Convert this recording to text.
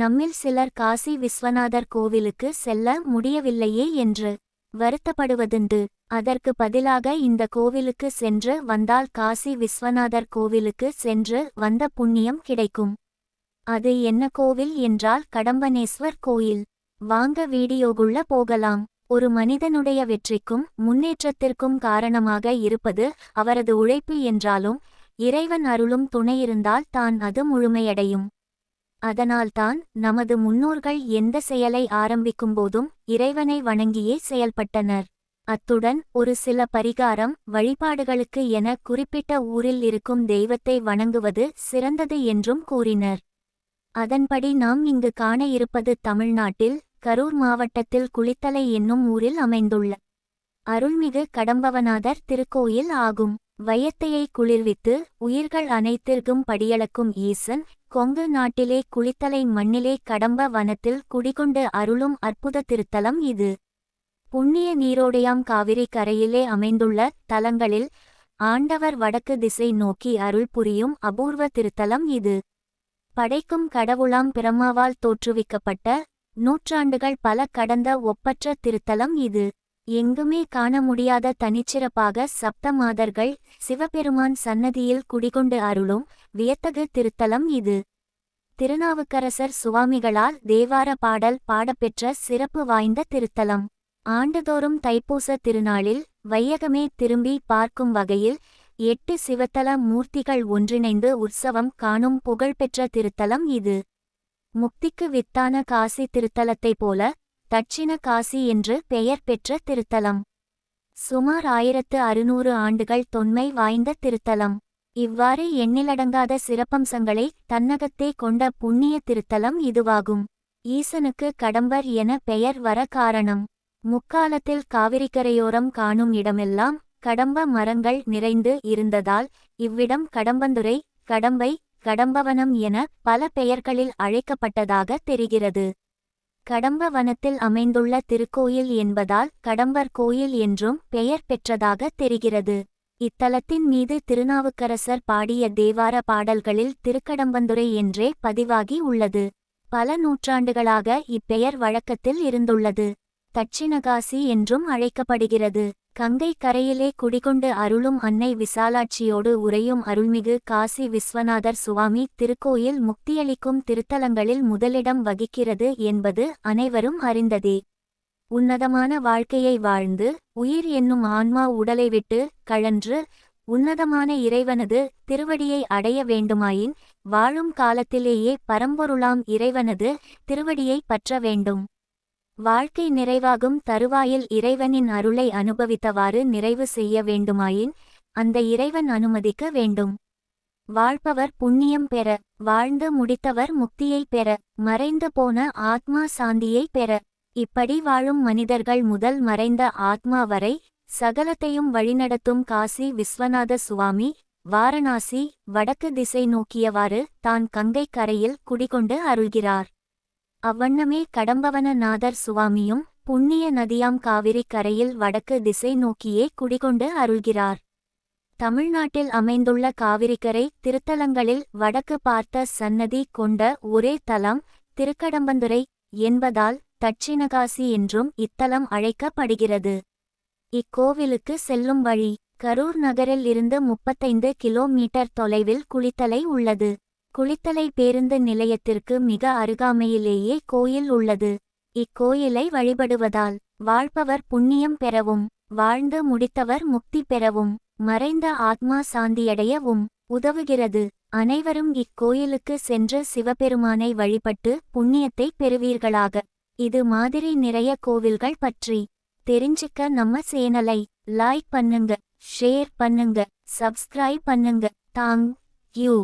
நம்மில் சிலர் காசி விஸ்வநாதர் கோவிலுக்கு செல்ல முடியவில்லையே என்று வருத்தப்படுவதுண்டு. அதற்கு பதிலாக இந்த கோவிலுக்கு சென்று வந்தால் காசி விஸ்வநாதர் கோவிலுக்கு சென்று வந்த புண்ணியம் கிடைக்கும். அது என்ன கோவில் என்றால் கடம்பனேஸ்வர் கோயில். வாங்க வீடியோகுள்ள போகலாம். ஒரு மனிதனுடைய வெற்றிக்கும் முன்னேற்றத்திற்கும் காரணமாக இருப்பது அவரது உழைப்பு என்றாலும் இறைவன் அருளும் துணையிருந்தால் தான் அது முழுமையடையும். அதனால்தான் நமது முன்னோர்கள் எந்த செயலை ஆரம்பிக்கும்போதும் இறைவனை வணங்கியே செயல்பட்டனர். அத்துடன் ஒரு சில பரிகாரம் வழிபாடுகளுக்கு என குறிப்பிட்ட ஊரில் இருக்கும் தெய்வத்தை வணங்குவது சிறந்தது என்றும் கூறினர். அதன்படி நாம் இங்கு காண இருப்பது தமிழ்நாட்டில் கரூர் மாவட்டத்தில் குளித்தலை என்னும் ஊரில் அமைந்துள்ள அருள்மிகு கடம்பவநாதர் திருக்கோயில் ஆகும். வயத்தையை குளிர்வித்து உயிர்கள் அனைத்திற்கும் படியளக்கும் ஈசன் கொங்கு நாட்டிலே குளித்தலை மண்ணிலே கடம்ப வனத்தில் குடிகொண்டு அருளும் அற்புத திருத்தலம் இது. புண்ணிய நீரோடையாம் காவிரி கரையிலே அமைந்துள்ள தலங்களில் ஆண்டவர் வடக்கு திசை நோக்கி அருள் புரியும் அபூர்வ திருத்தலம் இது. படைக்கும் கடவுளாம் பிரம்மாவால் தோற்றுவிக்கப்பட்ட நூற்றாண்டுகள் பல கடந்த ஒப்பற்ற திருத்தலம் இது. எங்குமே காண முடியாத தனிச்சிறப்பாக சப்தமாதர்கள் சிவபெருமான் சன்னதியில் குடிகொண்டு அருளும் வியத்தகு திருத்தலம் இது. திருநாவுக்கரசர் சுவாமிகளால் தேவார பாடல் பாடப்பெற்ற சிறப்பு வாய்ந்த திருத்தலம். ஆண்டுதோறும் தைப்பூச திருநாளில் வையகமே திரும்பி பார்க்கும் வகையில் எட்டு சிவத்தல மூர்த்திகள் ஒன்றிணைந்து உற்சவம் காணும் புகழ்பெற்ற திருத்தலம் இது. முக்திக்கு வித்தான காசி திருத்தலத்தைப் போல தட்சிண காசி என்று பெயர் பெற்ற திருத்தலம். சுமார் ஆயிரத்து அறுநூறு ஆண்டுகள் தொன்மை வாய்ந்த திருத்தலம். இவ்வாறு எண்ணிலடங்காத சிறப்பம்சங்களை தன்னகத்தே கொண்ட புண்ணிய திருத்தலம் இதுவாகும். ஈசனுக்கு கடம்பர் என பெயர் வர காரணம். முக்காலத்தில் காவிரிக்கரையோரம் காணும் இடமெல்லாம் கடம்ப மரங்கள் நிறைந்து இருந்ததால் இவ்விடம் கடம்பந்துரை கடம்பை கடம்பவனம் என பல பெயர்களில் அழைக்கப்பட்டதாக தெரிகிறது. கடம்ப வனத்தில் அமைந்துள்ள திருக்கோயில் என்பதால் கடம்பர் கோயில் என்றும் பெயர் பெற்றதாக தெரிகிறது. இத்தலத்தின் மீது திருநாவுக்கரசர் பாடிய தேவார பாடல்களில் திருக்கடம்பந்துரை என்றே பதிவாகி உள்ளது. பல நூற்றாண்டுகளாக இப்பெயர் வழக்கத்தில் இருந்துள்ளது. தட்சிணகாசி என்றும் அழைக்கப்படுகிறது. கங்கை கரையிலே குடிகொண்டு அருளும் அன்னை விசாலாட்சியோடு உறையும் அருள்மிகு காசி விஸ்வநாதர் சுவாமி திருக்கோயில் முக்தியளிக்கும் திருத்தலங்களில் முதலிடம் வகிக்கிறது என்பது அனைவரும் அறிந்ததே. உன்னதமான வாழ்க்கையை வாழ்ந்து உயிர் என்னும் ஆன்மா உடலை விட்டு கழன்று உன்னதமான இறைவனது திருவடியை அடைய வேண்டுமாயின் வாழும் காலத்திலேயே பரம்பொருளாம் இறைவனது திருவடியை பற்ற வேண்டும். வாழ்க்கை நிறைவாகும் தருவாயில் இறைவனின் அருளை அனுபவித்தவாறு நிறைவு செய்ய வேண்டுமாயின் அந்த இறைவன் அனுமதிக்க வேண்டும். வாழ்பவர் புண்ணியம் பெற வாழ்ந்து முடித்தவர் முக்தியை பெற மறைந்து போன ஆத்மா சாந்தியை பெற. இப்படி வாழும் மனிதர்கள் முதல் மறைந்த ஆத்மா வரை சகலத்தையும் வழிநடத்தும் காசி விஸ்வநாத சுவாமி வாரணாசி வடக்கு திசை நோக்கியவாறு தான் கங்கை கரையில் குடிகொண்டு அருள்கிறார். அவ்வண்ணமே கடம்பவன நாதர் சுவாமியும் புண்ணிய நதியாம் காவிரி கரையில் வடக்கு திசை நோக்கியே குடிகொண்டு அருள்கிறார். தமிழ்நாட்டில் அமைந்துள்ள காவிரிக்கரை திருத்தலங்களில் வடக்கு பார்த்த சன்னதி கொண்ட ஒரே தலம் திருக்கடம்பந்துறை என்பதால் தட்சிணகாசி என்றும் இத்தலம் அழைக்கப்படுகிறது. இக்கோவிலுக்கு செல்லும் வழி கரூர் நகரில் இருந்து முப்பத்தைந்து கிலோமீட்டர் தொலைவில் குளித்தலை உள்ளது. குளித்தலை பேருந்து நிலையத்திற்கு மிக அருகாமையிலேயே கோயில் உள்ளது. இக்கோயிலை வழிபடுவதால் வாழ்பவர் புண்ணியம் பெறவும் வாழ்ந்து முடித்தவர் முக்தி பெறவும் மறைந்த ஆத்மா சாந்தியடையவும் உதவுகிறது. அனைவரும் இக்கோயிலுக்கு சென்று சிவபெருமானை வழிபட்டு புண்ணியத்தை பெறுவீர்களாக. இது மாதிரி நிறைய கோவில்கள் பற்றி தெரிஞ்சுக்க நம்ம சேனலை லைக் பண்ணுங்க ஷேர் பண்ணுங்க சப்ஸ்கிரைப் பண்ணுங்க. தாங் யூ